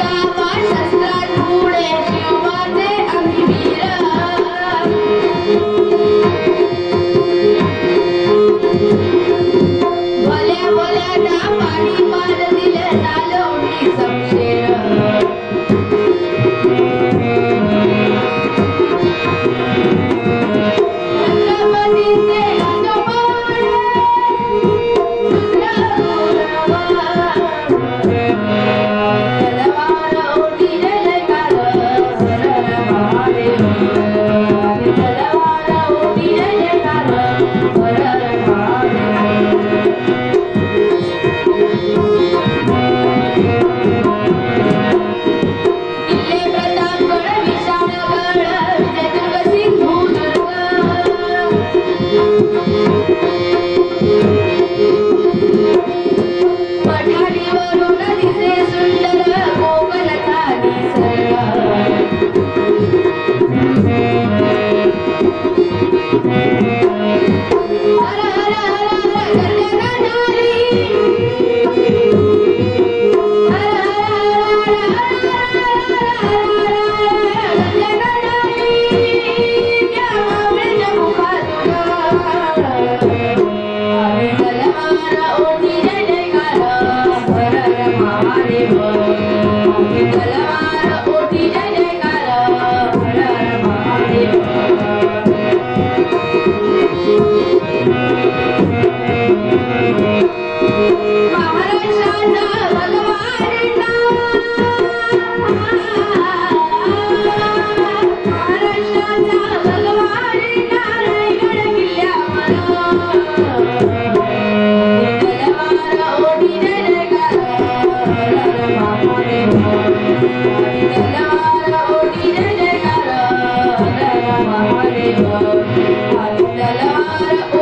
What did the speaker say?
शस्त्रांमुळे नालवारी ना हरशालालवारी नारायण गड्या मना हेलवारा ओडीरलेगा मावडे हो आदलारा ओडीरलेगा मावडे